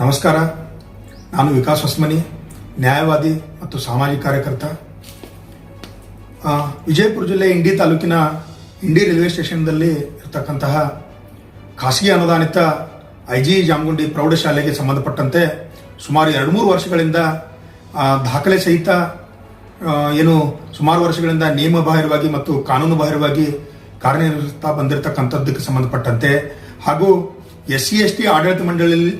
ನಮಸ್ಕಾರ. ನಾನು ವಿಕಾಸ್ ಹೊಸ್ಮನಿ, ನ್ಯಾಯವಾದಿ ಮತ್ತು ಸಾಮಾಜಿಕ ಕಾರ್ಯಕರ್ತ. ವಿಜಯಪುರ ಜಿಲ್ಲೆ ಇಂಡಿ ತಾಲೂಕಿನ ಇಂಡಿ ರೈಲ್ವೆ ಸ್ಟೇಷನ್ನಲ್ಲಿ ಇರತಕ್ಕಂತಹ ಖಾಸಗಿ ಅನುದಾನಿತ ಐ ಜಿ ಜಾಮಗುಂಡಿ ಪ್ರೌಢಶಾಲೆಗೆ ಸಂಬಂಧಪಟ್ಟಂತೆ ಸುಮಾರು ಎರಡು ಮೂರು ವರ್ಷಗಳಿಂದ ದಾಖಲೆ ಸಹಿತ ಏನು ಸುಮಾರು ವರ್ಷಗಳಿಂದ ನಿಯಮ ಬಾಹಿರವಾಗಿ ಮತ್ತು ಕಾನೂನು ಬಾಹಿರವಾಗಿ ಕಾರ್ಯನಿರ್ವಹಿಸ್ತಾ ಬಂದಿರತಕ್ಕಂಥದ್ದಕ್ಕೆ ಸಂಬಂಧಪಟ್ಟಂತೆ ಹಾಗೂ ಎಸ್ ಸಿ ಎಸ್ ಟಿ ಆಡಳಿತ ಮಂಡಳಿಯಲ್ಲಿ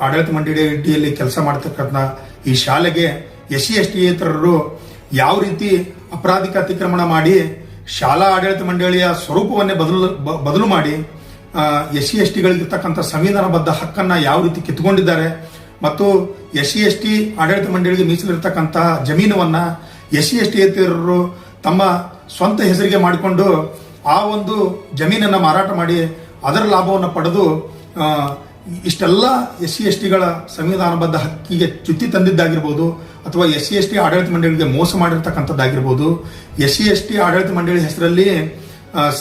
ಆಡಳಿತ ಮಂಡಳಿಯಲ್ಲಿ ಕೆಲಸ ಮಾಡತಕ್ಕಂಥ ಈ ಶಾಲೆಗೆ ಎಸ್ ಸಿ ಎಸ್ ಟಿಯೇತರರು ಯಾವ ರೀತಿ ಅಪರಾಧಿಕ ಅತಿಕ್ರಮಣ ಮಾಡಿ, ಶಾಲಾ ಆಡಳಿತ ಮಂಡಳಿಯ ಸ್ವರೂಪವನ್ನೇ ಬದಲು ಬದಲು ಮಾಡಿ ಎಸ್ ಸಿ ಎಸ್ ಟಿಗಳಿಗಿರ್ತಕ್ಕಂಥ ಸಂವಿಧಾನಬದ್ಧ ಹಕ್ಕನ್ನ ಯಾವ ರೀತಿ ಕಿತ್ಕೊಂಡಿದ್ದಾರೆ ಮತ್ತು ಎಸ್ ಸಿ ಎಸ್ ಟಿ ಆಡಳಿತ ಮಂಡಳಿಗೆ ಮೀಸಲಿರ್ತಕ್ಕಂತಹ ಜಮೀನವನ್ನ ಎಸ್ ಸಿ ಎಸ್ ಟಿ ತಮ್ಮ ಸ್ವಂತ ಹೆಸರಿಗೆ ಮಾಡಿಕೊಂಡು ಆ ಒಂದು ಜಮೀನನ್ನ ಮಾರಾಟ ಮಾಡಿ ಅದರ ಲಾಭವನ್ನು ಪಡೆದು ಇಷ್ಟೆಲ್ಲ ಎಸ್ ಸಿ ಎಸ್ ಟಿಗಳ ಸಂವಿಧಾನಬದ್ಧ ಹಕ್ಕಿಗೆ ಚ್ಯುತಿ ತಂದಿದ್ದಾಗಿರ್ಬೋದು, ಅಥವಾ ಎಸ್ ಸಿ ಎಸ್ ಟಿ ಆಡಳಿತ ಮಂಡಳಿಗೆ ಮೋಸ ಮಾಡಿರ್ತಕ್ಕಂಥದ್ದಾಗಿರ್ಬೋದು, ಎಸ್ ಸಿ ಎಸ್ ಟಿ ಆಡಳಿತ ಮಂಡಳಿ ಹೆಸರಲ್ಲಿ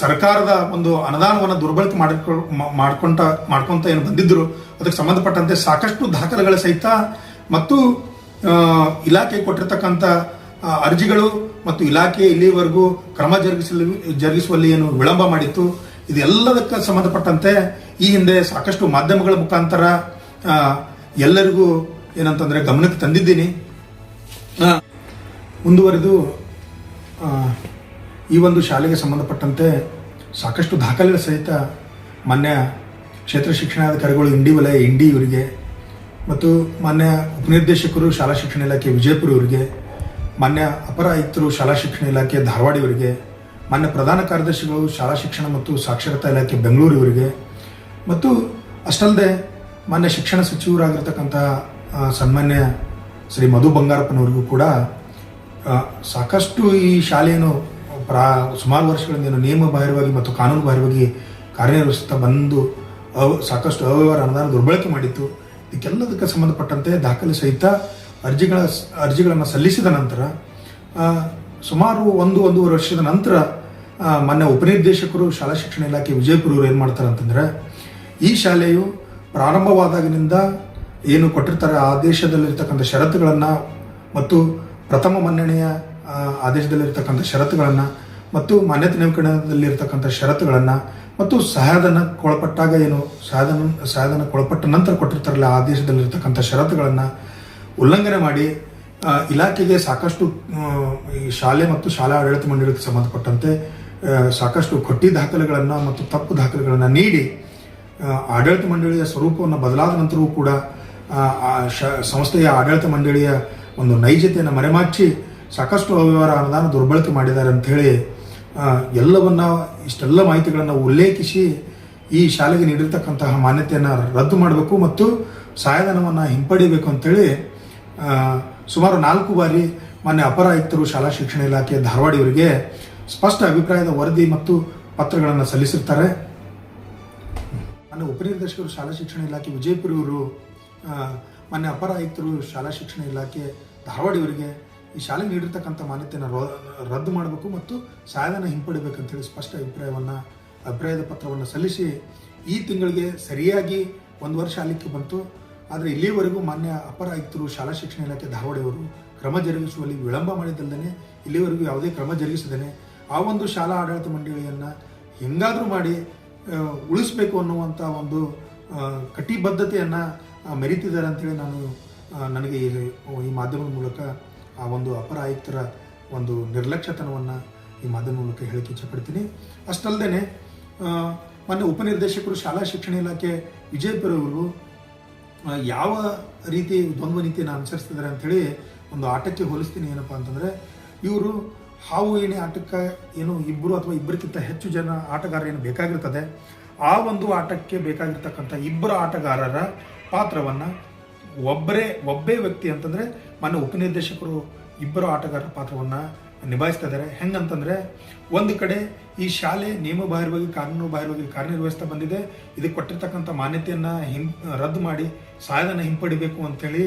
ಸರ್ಕಾರದ ಒಂದು ಅನುದಾನವನ್ನು ದುರ್ಬಳಕೆ ಮಾಡಿಕೊ ಮಾಡ್ಕೊಂತ ಮಾಡ್ಕೊಂತ ಏನು ಬಂದಿದ್ರು, ಅದಕ್ಕೆ ಸಂಬಂಧಪಟ್ಟಂತೆ ಸಾಕಷ್ಟು ದಾಖಲೆಗಳ ಸಹಿತ ಮತ್ತು ಇಲಾಖೆ ಕೊಟ್ಟಿರ್ತಕ್ಕಂಥ ಅರ್ಜಿಗಳು ಮತ್ತು ಇಲಾಖೆ ಇಲ್ಲಿವರೆಗೂ ಕ್ರಮ ಜರುಗಿಸಲು, ಜರುಗಿಸುವಲ್ಲಿ ಏನು ವಿಳಂಬ ಮಾಡಿತ್ತು. ಇದೆಲ್ಲದಕ್ಕೆ ಸಂಬಂಧಪಟ್ಟಂತೆ ಈ ಹಿಂದೆ ಸಾಕಷ್ಟು ಮಾಧ್ಯಮಗಳ ಮುಖಾಂತರ ಎಲ್ಲರಿಗೂ ಏನಂತಂದ್ರೆ ಗಮನಕ್ಕೆ ತಂದಿದ್ದೀನಿ. ಮುಂದುವರೆದು ಈ ಒಂದು ಶಾಲೆಗೆ ಸಂಬಂಧಪಟ್ಟಂತೆ ಸಾಕಷ್ಟು ದಾಖಲೆಗಳ ಸಹಿತ ಮಾನ್ಯ ಕ್ಷೇತ್ರ ಶಿಕ್ಷಣಾಧಿಕಾರಿಗಳು ಇಂಡಿ ವಲಯ ಇಂಡಿ ಇವರಿಗೆ, ಮತ್ತು ಮಾನ್ಯ ಉಪನಿರ್ದೇಶಕರು ಶಾಲಾ ಶಿಕ್ಷಣ ಇಲಾಖೆ ವಿಜಯಪುರ ಇವರಿಗೆ ಮಾನ್ಯ ಅಪರ ಆಯುಕ್ತರು ಶಾಲಾ ಶಿಕ್ಷಣ ಇಲಾಖೆ ಧಾರವಾಡ ಇವರಿಗೆ ಮಾನ್ಯ ಪ್ರಧಾನ ಕಾರ್ಯದರ್ಶಿಗಳು, ಶಾಲಾ ಶಿಕ್ಷಣ ಮತ್ತು ಸಾಕ್ಷರತಾ ಇಲಾಖೆ ಬೆಂಗಳೂರು ಇವರಿಗೆ. ಮತ್ತು ಅಷ್ಟಲ್ಲದೆ ಮಾನ್ಯ ಶಿಕ್ಷಣ ಸಚಿವರಾಗಿರ್ತಕ್ಕಂಥ ಸನ್ಮಾನ್ಯ ಶ್ರೀ ಮಧು ಬಂಗಾರಪ್ಪನವರಿಗೂ ಕೂಡ ಸಾಕಷ್ಟು ಈ ಶಾಲೆಯನ್ನು ಪ್ರಾ, ಸುಮಾರು ವರ್ಷಗಳಿಂದ ಏನು ನಿಯಮ ಬಾಹಿರವಾಗಿ ಮತ್ತು ಕಾನೂನು ಬಾಹಿರವಾಗಿ ಕಾರ್ಯನಿರ್ವಹಿಸುತ್ತಾ ಬಂದು, ಅವ, ಸಾಕಷ್ಟು ಅವ್ಯವಹಾರ ಅನುದಾನ ದುರ್ಬಳಕೆ ಮಾಡಿತ್ತು. ಇದಕ್ಕೆಲ್ಲದಕ್ಕೆ ಸಂಬಂಧಪಟ್ಟಂತೆ ದಾಖಲೆ ಸಹಿತ ಅರ್ಜಿಗಳ, ಅರ್ಜಿಗಳನ್ನು ಸಲ್ಲಿಸಿದ ನಂತರ ಸುಮಾರು ಒಂದು, ಒಂದೂವರೆ ವರ್ಷದ ನಂತರ ಆ, ಮಾನ್ಯ ಉಪನಿರ್ದೇಶಕರು ಶಾಲಾ ಶಿಕ್ಷಣ ಇಲಾಖೆ ವಿಜಯಪುರ ಏನು ಮಾಡ್ತಾರೆ ಅಂತಂದ್ರೆ ಈ ಶಾಲೆಯು ಪ್ರಾರಂಭವಾದಾಗಿನಿಂದ ಏನು ಕೊಟ್ಟಿರ್ತಾರೆ ಆದೇಶದಲ್ಲಿರ್ತಕ್ಕಂಥ ಷರತ್ತುಗಳನ್ನು ಮತ್ತು ಪ್ರಥಮ ಮನ್ನಣೆಯ ಆದೇಶದಲ್ಲಿರ್ತಕ್ಕಂಥ ಷರತ್ತುಗಳನ್ನು ಮತ್ತು ಮಾನ್ಯತೆ ನೇಮಕದಲ್ಲಿರ್ತಕ್ಕಂಥ ಷರತ್ತುಗಳನ್ನು ಮತ್ತು ಸಹಾಯಧನಕ್ಕೊಳಪಟ್ಟಾಗ ಏನು ಸಹಾಯಧನ ಸಹಾಯಧನಕ್ಕೊಳಪಟ್ಟ ನಂತರ ಕೊಟ್ಟಿರ್ತಾರಲ್ಲ ಆದೇಶದಲ್ಲಿರ್ತಕ್ಕಂಥ ಷರತ್ತುಗಳನ್ನು ಉಲ್ಲಂಘನೆ ಮಾಡಿ ಇಲಾಖೆಗೆ ಸಾಕಷ್ಟು ಈ ಶಾಲೆ ಮತ್ತು ಶಾಲಾ ಆಡಳಿತ ಮಂಡಳಿಗೆ ಸಂಬಂಧಪಟ್ಟಂತೆ ಸಾಕಷ್ಟು ಕೊಟ್ಟಿ ದಾಖಲೆಗಳನ್ನು ಮತ್ತು ತಪ್ಪು ದಾಖಲೆಗಳನ್ನು ನೀಡಿ ಆಡಳಿತ ಮಂಡಳಿಯ ಸ್ವರೂಪವನ್ನು ಬದಲಾದ ನಂತರವೂ ಕೂಡ ಶ- ಸಂಸ್ಥೆಯ ಆಡಳಿತ ಮಂಡಳಿಯ ಒಂದು ನೈಜತೆಯನ್ನು ಮರೆಮಾಚಿ ಸಾಕಷ್ಟು ಅವ್ಯವಹಾರ ಅನುದಾನ ದುರ್ಬಳಕೆ ಮಾಡಿದ್ದಾರೆ ಅಂಥೇಳಿ ಎಲ್ಲವನ್ನು ಇಷ್ಟೆಲ್ಲ ಮಾಹಿತಿಗಳನ್ನು ಉಲ್ಲೇಖಿಸಿ ಈ ಶಾಲೆಗೆ ನೀಡಿರ್ತಕ್ಕಂತಹ ಮಾನ್ಯತೆಯನ್ನು ರದ್ದು ಮಾಡಬೇಕು ಮತ್ತು ಸಹಾಯಧನವನ್ನು ಹಿಂಪಡಿಬೇಕು ಅಂತೇಳಿ ಆ, ಸುಮಾರು ನಾಲ್ಕು ಬಾರಿ ಮಾನ್ಯ ಅಪರ ಆಯುಕ್ತರು ಶಾಲಾ ಶಿಕ್ಷಣ ಇಲಾಖೆ ಧಾರವಾಡ ಇವರಿಗೆ ಸ್ಪಷ್ಟ ಅಭಿಪ್ರಾಯದ ವರದಿ ಮತ್ತು ಪತ್ರಗಳನ್ನು ಸಲ್ಲಿಸಿರ್ತಾರೆ. ನನ್ನ ಉಪನಿರ್ದೇಶಕರು, ಶಾಲಾ ಶಿಕ್ಷಣ ಇಲಾಖೆ ವಿಜಯಪುರಿಯವರು ಮಾನ್ಯ ಅಪರ ಆಯುಕ್ತರು, ಶಾಲಾ ಶಿಕ್ಷಣ ಇಲಾಖೆ, ಧಾರವಾಡ ಇವರಿಗೆ ಈ ಶಾಲೆ ನೀಡಿರ್ತಕ್ಕಂಥ ಮಾನ್ಯತೆಯನ್ನು ರದ್ದು ಮಾಡಬೇಕು ಮತ್ತು ಸಹಾಯಧನ ಹಿಂಪಡಿಬೇಕಂತೇಳಿ ಸ್ಪಷ್ಟ ಅಭಿಪ್ರಾಯವನ್ನು, ಅಭಿಪ್ರಾಯದ ಪತ್ರವನ್ನು ಸಲ್ಲಿಸಿ ಈ ತಿಂಗಳಿಗೆ ಸರಿಯಾಗಿ ಒಂದು ವರ್ಷ ಅಲ್ಲಿಕ್ಕೆ ಬಂತು. ಆದರೆ ಇಲ್ಲಿಯವರೆಗೂ ಮಾನ್ಯ ಅಪರ ಆಯುಕ್ತರು, ಶಾಲಾ ಶಿಕ್ಷಣ ಇಲಾಖೆ, ಧಾರವಾಡ ಇವರು ಕ್ರಮ ಜರುಗಿಸುವಲ್ಲಿ ವಿಳಂಬ ಮಾಡಿದ್ದಲ್ಲದೆ ಇಲ್ಲಿವರೆಗೂ ಯಾವುದೇ ಕ್ರಮ ಜರುಗಿಸದೇನೆ ಆ ಒಂದು ಶಾಲಾ ಆಡಳಿತ ಮಂಡಳಿಯನ್ನು ಹೆಂಗಾದರೂ ಮಾಡಿ ಉಳಿಸ್ಬೇಕು ಅನ್ನುವಂಥ ಒಂದು ಕಟಿಬದ್ಧತೆಯನ್ನು ಮೆರೀತಿದ್ದಾರೆ ಅಂತೇಳಿ ನಾನು ನನಗೆ ಈ ಮಾಧ್ಯಮದ ಮೂಲಕ ಆ ಒಂದು ಅಪರ ಆಯುಕ್ತರ ಒಂದು ನಿರ್ಲಕ್ಷ್ಯತನವನ್ನು ಈ ಮಾಧ್ಯಮದ ಮೂಲಕ ಹೇಳಕ್ಕೆ ಇಚ್ಛಪಡ್ತೀನಿ. ಅಷ್ಟಲ್ಲದೆ ಮೊನ್ನೆ ಉಪನಿರ್ದೇಶಕರು, ಶಾಲಾ ಶಿಕ್ಷಣ ಇಲಾಖೆ, ವಿಜಯಪುರ ಅವರು ಯಾವ ರೀತಿ, ದ್ವಂದ್ವ ನೀತಿಯನ್ನು ಅನುಸರಿಸ್ತಿದ್ದಾರೆ ಅಂಥೇಳಿ ಒಂದು ಆಟಕ್ಕೆ ಹೋಲಿಸ್ತೀನಿ ಏನಪ್ಪಾ ಅಂತಂದರೆ, ಇವರು ಹಾವು ಏಣಿ ಆಟಕ್ಕೆ ಏನು ಇಬ್ಬರು ಅಥವಾ ಇಬ್ಬರಿಗಿಂತ ಹೆಚ್ಚು ಜನ ಆಟಗಾರ ಏನು ಬೇಕಾಗಿರ್ತದೆ, ಆ ಒಂದು ಆಟಕ್ಕೆ ಬೇಕಾಗಿರ್ತಕ್ಕಂಥ ಇಬ್ಬರು ಆಟಗಾರರ ಪಾತ್ರವನ್ನು ಒಬ್ಬರೇ, ಒಬ್ಬೇ ವ್ಯಕ್ತಿ ಅಂತಂದರೆ ಮೊನ್ನೆ ಉಪನಿರ್ದೇಶಕರು ಇಬ್ಬರು ಆಟಗಾರರ ಪಾತ್ರವನ್ನು ನಿಭಾಯಿಸ್ತಾ ಇದ್ದಾರೆ ಹೆಂಗಂತಂದರೆ ಒಂದು ಕಡೆ ಈ ಶಾಲೆ ನಿಯಮ ಬಾಹಿರವಾಗಿ ಕಾನೂನು ಬಾಹಿರವಾಗಿ ಕಾರ್ಯನಿರ್ವಹಿಸ್ತಾ ಬಂದಿದೆ. ಇದಕ್ಕೆ ಕೊಟ್ಟಿರ್ತಕ್ಕಂಥ ಮಾನ್ಯತೆಯನ್ನು ಹಿಂ, ರದ್ದು ಮಾಡಿ ಸಹಾಯಧನ ಹಿಂಪಡಿಬೇಕು ಅಂಥೇಳಿ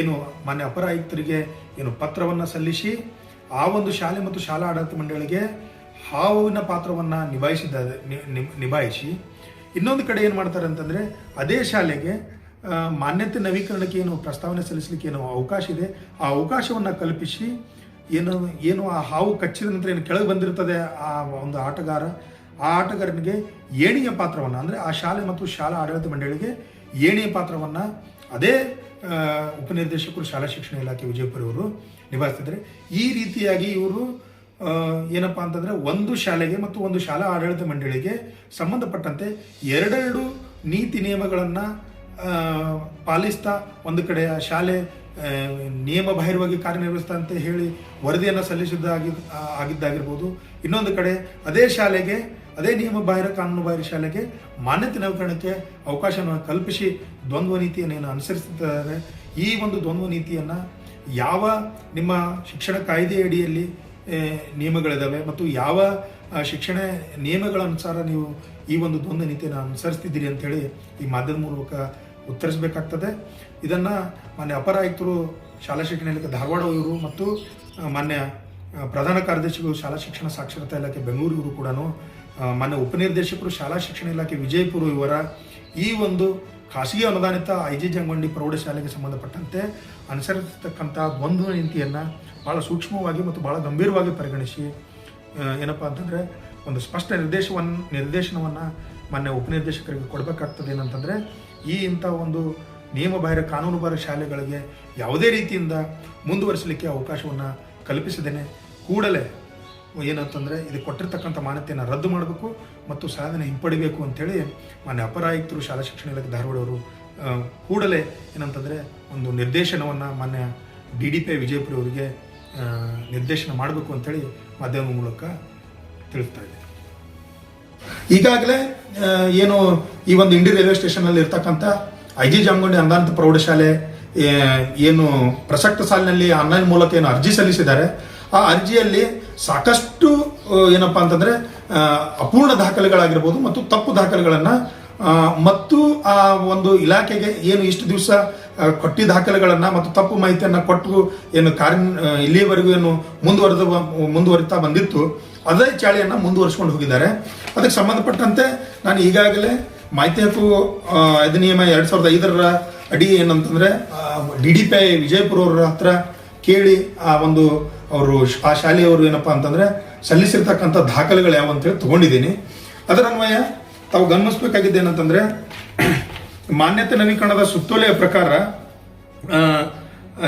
ಏನು ಮಾನ್ಯ ಅಪರ ಆಯುಕ್ತರಿಗೆ ಏನು ಪತ್ರವನ್ನು ಸಲ್ಲಿಸಿ ಆ ಒಂದು ಶಾಲೆ ಮತ್ತು ಶಾಲಾ ಆಡಳಿತ ಮಂಡಳಿಗೆ ಹಾವಿನ ಪಾತ್ರವನ್ನು ನಿಭಾಯಿಸಿದ್ದಾರೆ, ನಿ- ನಿ- ನಿಭಾಯಿಸಿ. ಇನ್ನೊಂದು ಕಡೆ ಏನು ಮಾಡ್ತಾರೆ ಅಂತಂದರೆ, ಅದೇ ಶಾಲೆಗೆ ಮಾನ್ಯತೆ ನವೀಕರಣಕ್ಕೆ ಏನು ಪ್ರಸ್ತಾವನೆ ಸಲ್ಲಿಸಲಿಕ್ಕೆ ಏನು ಅವಕಾಶ ಇದೆ. ಆ ಅವಕಾಶವನ್ನು ಕಲ್ಪಿಸಿ ಏನು ಏನು ಆ ಹಾವು ಕಚ್ಚಿದ ನಂತರ ಏನು ಕೆಳಗೆ ಬಂದಿರ್ತದೆ ಆ ಒಂದು ಆಟಗಾರ, ಆ ಆಟಗಾರನಿಗೆ ಏಣಿಯ ಪಾತ್ರವನ್ನು, ಅಂದರೆ ಆ ಶಾಲೆ ಮತ್ತು ಶಾಲಾ ಆಡಳಿತ ಮಂಡಳಿಗೆ ಏಣಿಯ ಪಾತ್ರವನ್ನು, ಅದೇ ಉಪನಿರ್ದೇಶಕರು, ಶಾಲಾ ಶಿಕ್ಷಣ ಇಲಾಖೆ ವಿಜಯಪುರ ಇವರು ನಿಭಾಯಿಸ್ತಿದ್ದಾರೆ ಈ ರೀತಿಯಾಗಿ ಇವರು ಏನಪ್ಪ ಅಂತಂದರೆ ಒಂದು ಶಾಲೆಗೆ ಮತ್ತು ಒಂದು ಶಾಲಾ ಆಡಳಿತ ಮಂಡಳಿಗೆ ಸಂಬಂಧಪಟ್ಟಂತೆ ಎರಡೆರಡು ನೀತಿ ನಿಯಮಗಳನ್ನು ಪಾಲಿಸ್ತಾ ಒಂದು ಕಡೆ ಶಾಲೆ ನಿಯಮ ಬಾಹಿರವಾಗಿ ಕಾರ್ಯನಿರ್ವಹಿಸ್ತಾ ಅಂತ ಹೇಳಿ ವರದಿಯನ್ನು ಸಲ್ಲಿಸಿದ್ದಾಗಿ ಆ, ಆಗಿದ್ದಾಗಿರ್ಬೋದು. ಇನ್ನೊಂದು ಕಡೆ ಅದೇ ಶಾಲೆಗೆ ಅದೇ ನಿಯಮ ಬಾಹಿರ ಕಾನೂನು ಬಾಹಿರ ಶಾಲೆಗೆ ಮಾನ್ಯತೆ ನವೀಕರಣಕ್ಕೆ ಅವಕಾಶವನ್ನು ಕಲ್ಪಿಸಿ ದ್ವಂದ್ವ ನೀತಿಯನ್ನು ಅನುಸರಿಸುತ್ತಿದ್ದಾರೆ ಈ ಒಂದು ದ್ವಂದ್ವ ನೀತಿಯನ್ನು ಯಾವ ನಿಮ್ಮ ಶಿಕ್ಷಣ ಕಾಯ್ದೆಯಡಿಯಲ್ಲಿ ನಿಯಮಗಳಿದ್ದಾವೆ ಮತ್ತು ಯಾವ ಶಿಕ್ಷಣ ನಿಯಮಗಳ ಅನುಸಾರ ನೀವು ಈ ಒಂದು ದ್ವಂದ್ವ ನೀತಿಯನ್ನು ಅನುಸರಿಸ್ತಿದ್ದೀರಿ ಅಂತೇಳಿ ಈ ಮಾಧ್ಯಮದ ಮೂಲಕ ಉತ್ತರಿಸಬೇಕಾಗ್ತದೆ. ಇದನ್ನು ಮಾನ್ಯ ಅಪರ ಆಯುಕ್ತರು ಶಾಲಾ ಶಿಕ್ಷಣ ಇಲಾಖೆ ಧಾರವಾಡ ಇವರು ಮತ್ತು ಮಾನ್ಯ ಪ್ರಧಾನ ಕಾರ್ಯದರ್ಶಿಗಳು ಶಾಲಾ ಶಿಕ್ಷಣ ಸಾಕ್ಷರತಾ ಇಲಾಖೆ ಬೆಂಗಳೂರು ಇವರು ಕೂಡ ಮಾನ್ಯ ಉಪನಿರ್ದೇಶಕರು ಶಾಲಾ ಶಿಕ್ಷಣ ಇಲಾಖೆ ವಿಜಯಪುರ ಇವರ ಈ ಒಂದು ಖಾಸಗಿ ಅನುದಾನಿತ ಐ ಜಿ ಜಂಗೊಂಡಿ ಪ್ರೌಢಶಾಲೆಗೆ ಸಂಬಂಧಪಟ್ಟಂತೆ ಅನುಸರಿಸತಕ್ಕಂಥ ದ್ವಂದ್ವ ನೀತಿಯನ್ನು ಭಾಳ ಸೂಕ್ಷ್ಮವಾಗಿ ಮತ್ತು ಭಾಳ ಗಂಭೀರವಾಗಿ ಪರಿಗಣಿಸಿ ಏನಪ್ಪಾ ಅಂತಂದರೆ ಒಂದು ಸ್ಪಷ್ಟ ನಿರ್ದೇಶವನ್ನು ನಿರ್ದೇಶನವನ್ನು ಮಾನ್ಯ ಉಪನಿರ್ದೇಶಕರಿಗೆ ಕೊಡಬೇಕಾಗ್ತದೆ ಏನಂತಂದರೆ ಈ ಇಂಥ ಒಂದು ನಿಯಮ ಬಾಹಿರ ಕಾನೂನು ಬಾಹಿರ ಶಾಲೆಗಳಿಗೆ ಯಾವುದೇ ರೀತಿಯಿಂದ ಮುಂದುವರಿಸಲಿಕ್ಕೆ ಅವಕಾಶವನ್ನು ಕಲ್ಪಿಸಿದ್ದೇನೆ. ಕೂಡಲೇ ಏನಂತಂದರೆ ಇದು ಕೊಟ್ಟಿರ್ತಕ್ಕಂಥ ಮಾನ್ಯತೆಯನ್ನು ರದ್ದು ಮಾಡಬೇಕು. ಮತ್ತು ಸಾಧನೆ ಹಿಂಪಡಿಬೇಕು ಅಂಥೇಳಿ ಮಾನ್ಯ ಅಪರ ಆಯುಕ್ತರು ಶಾಲಾ ಶಿಕ್ಷಣ ಇಲಾಖೆ ಧಾರವಾಡವರು ಕೂಡಲೇ ಏನಂತಂದರೆ ಒಂದು ನಿರ್ದೇಶನವನ್ನು ಮಾನ್ಯ ಡಿ ಡಿ ಪಿ ವಿಜಯಪುರ ಅವರಿಗೆ ನಿರ್ದೇಶನ ಮಾಡಬೇಕು ಅಂಥೇಳಿ ಮಾಧ್ಯಮ ಮೂಲಕ ತಿಳಿಸ್ತಾ ಇದೆ ಈಗಾಗಲೇ ಏನು ಈ ಒಂದು ಇಂಡಿ ರೈಲ್ವೆ ಸ್ಟೇಷನಲ್ಲಿ ಇರ್ತಕ್ಕಂಥ ಐ ಜಿ ಜಾಮಗುಂಡಿ ಅನುದಾನಿತ ಪ್ರೌಢಶಾಲೆ ಏನು ಪ್ರಸಕ್ತ ಸಾಲಿನಲ್ಲಿ ಆನ್ಲೈನ್ ಮೂಲಕ ಏನು ಅರ್ಜಿ ಸಲ್ಲಿಸಿದ್ದಾರೆ, ಆ ಅರ್ಜಿಯಲ್ಲಿ ಸಾಕಷ್ಟು ಏನಪ್ಪಾ ಅಂತಂದ್ರೆ ಅಪೂರ್ಣ ದಾಖಲೆಗಳಾಗಿರ್ಬೋದು ಮತ್ತು ತಪ್ಪು ದಾಖಲೆಗಳನ್ನು ಮತ್ತು ಆ ಒಂದು ಇಲಾಖೆಗೆ ಏನು ಇಷ್ಟು ದಿವಸ ಕೊಟ್ಟಿ ದಾಖಲೆಗಳನ್ನು ಮತ್ತು ತಪ್ಪು ಮಾಹಿತಿಯನ್ನು ಕೊಟ್ಟು ಏನು ಕಾರ್ಯ ಇಲ್ಲಿಯವರೆಗೂ ಏನು ಮುಂದುವರೆದು, ಮುಂದುವರಿತಾ ಬಂದಿತ್ತು, ಅದೇ ಚಾಳಿಯನ್ನು ಮುಂದುವರಿಸ್ಕೊಂಡು ಹೋಗಿದ್ದಾರೆ. ಅದಕ್ಕೆ ಸಂಬಂಧಪಟ್ಟಂತೆ ನಾನು ಈಗಾಗಲೇ ಮಾಹಿತಿ ಹಕ್ಕು ಅಧಿನಿಯಮ ಎರಡು ಸಾವಿರದ ಐದರ ಅಡಿ ಏನಂತಂದರೆ D D P I Vijayapura ಅವ್ರ ಹತ್ರ ಕೇಳಿ ಆ ಒಂದು ಅವರು, ಆ ಶಾಲೆಯವರು ಏನಪ್ಪ ಅಂತಂದ್ರೆ ಸಲ್ಲಿಸಿರ್ತಕ್ಕಂಥ ದಾಖಲೆಗಳು ಯಾವ ಅಂತೇಳಿ ತಗೊಂಡಿದ್ದೀನಿ. ಅದರ ಅನ್ವಯ ತಾವು ಗಮನಿಸಬೇಕಾಗಿದ್ದು ಏನಂತಂದ್ರೆ ಮಾನ್ಯತೆ ನವೀಕರಣದ ಸುತ್ತೋಲೆಯ ಪ್ರಕಾರ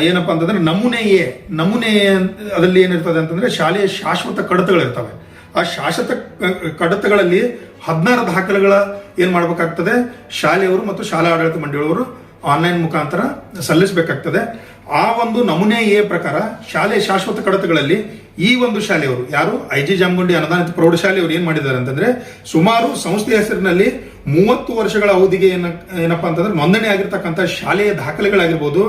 ಏನಪ್ಪ ಅಂತಂದ್ರೆ ನಮೂನೆ ಎ ನಮೂನೆ ಎ ಅಂತ- ಅದರಲ್ಲಿ ಏನಿರ್ತದೆ ಅಂತಂದ್ರೆ ಶಾಲೆಯ ಶಾಶ್ವತ ಕಡತಗಳಿರ್ತವೆ. ಆ ಶಾಶ್ವತ ಕಡತಗಳಲ್ಲಿ ಹದಿನಾರು ದಾಖಲೆಗಳ ಏನ್ ಮಾಡ್ಬೇಕಾಗ್ತದೆ? ಶಾಲೆಯವರು ಮತ್ತು ಶಾಲಾ ಆಡಳಿತ ಮಂಡಳಿಯವರು ಆನ್ಲೈನ್ ಮುಖಾಂತರ ಸಲ್ಲಿಸಬೇಕಾಗ್ತದೆ. ಆ ಒಂದು ನಮೂನೆ ಎ ಪ್ರಕಾರ ಶಾಲೆ ಶಾಶ್ವತ ಕಡತಗಳಲ್ಲಿ ಈ ಒಂದು ಶಾಲೆಯವರು ಯಾರು? ಐ ಜಿ ಜಾಮಗುಂಡಿ ಅನುದಾನಿತ ಪ್ರೌಢಶಾಲೆಯವರು ಏನು ಮಾಡಿದ್ದಾರೆ ಅಂತಂದ್ರೆ ಸುಮಾರು ಸಂಸ್ಥೆಯ ಹೆಸರಿನಲ್ಲಿ ಮೂವತ್ತು ವರ್ಷಗಳ ಅವಧಿಗೆ ಏನ, ಏನಪ್ಪಾ ಅಂತಂದ್ರೆ ನೋಂದಣಿ ಆಗಿರ್ತಕ್ಕಂಥ ಶಾಲೆಯ ದಾಖಲೆಗಳಾಗಿರ್ಬೋದು,